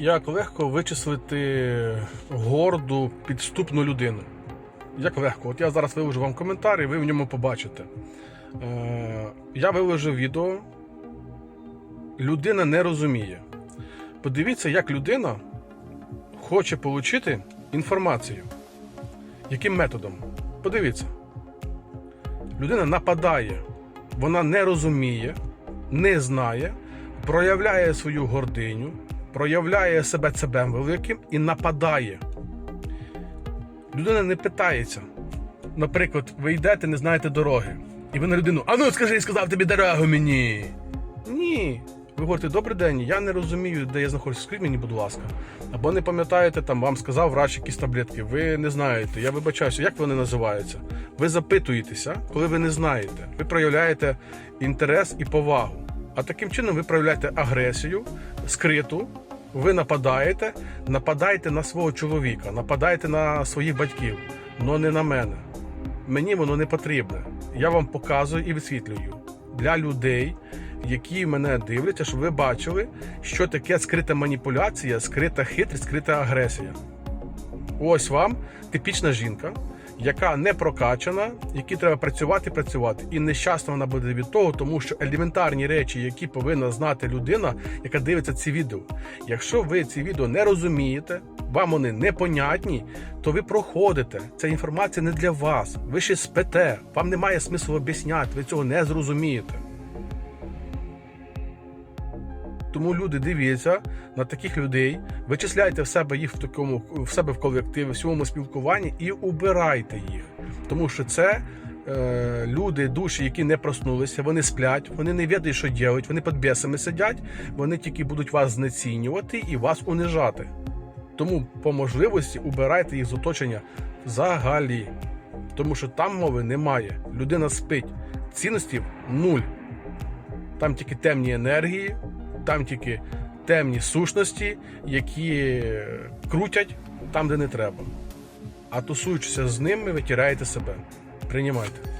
Як легко вичислити горду підступну людину? Як легко? От я зараз виложу вам коментар, і ви в ньому побачите. Е, я виложив відео. Людина не розуміє. Подивіться, як людина хоче отримати інформацію. Яким методом? Подивіться. Людина нападає, вона не розуміє, не знає, проявляє свою гординю, проявляє себе цебем великим і нападає. Людина не питається. Наприклад, ви йдете, не знаєте дороги. І ви на людину, а ну скажи, сказав тобі дорогу мені. Ні. Ви говорите, добрий день, я не розумію, де я знаходжусь. Скажіть мені, будь ласка. Або не пам'ятаєте, там вам сказав врач якісь таблетки. Ви не знаєте. Я вибачаюся, як вони називаються. Ви запитуєтеся, коли ви не знаєте. Ви проявляєте інтерес і повагу. А таким чином ви проявляєте агресію, скриту, ви нападаєте, нападаєте на свого чоловіка, нападаєте на своїх батьків, але не на мене. Мені воно не потрібне. Я вам показую і висвітлюю для людей, які мене дивляться, щоб ви бачили, що таке скрита маніпуляція, скрита хитрість, скрита агресія. Ось вам типічна жінка, яка не прокачана, які треба працювати, працювати. І нещасна вона буде від того, тому що елементарні речі, які повинна знати людина, яка дивиться ці відео. Якщо ви ці відео не розумієте, вам вони непонятні, то ви проходите. Ця інформація не для вас. Ви ще спите, вам немає смислу об'ясняти, ви цього не зрозумієте. Тому люди дивіться на таких людей, вичисляйте в себе їх в такому в себе в колективі, в своєму спілкуванні і убирайте їх. Тому що це е, люди, душі, які не проснулися, вони сплять, вони не відають, що діють, вони під бісами сидять, вони тільки будуть вас знецінювати і вас унижати. Тому по можливості убирайте їх з оточення взагалі. Тому що там мови немає. Людина спить. Цінностів нуль. Там тільки темні енергії, там тільки темні сущності, які крутять там, де не треба. А тусуючися з ними, ви тираєте себе. Приймайте.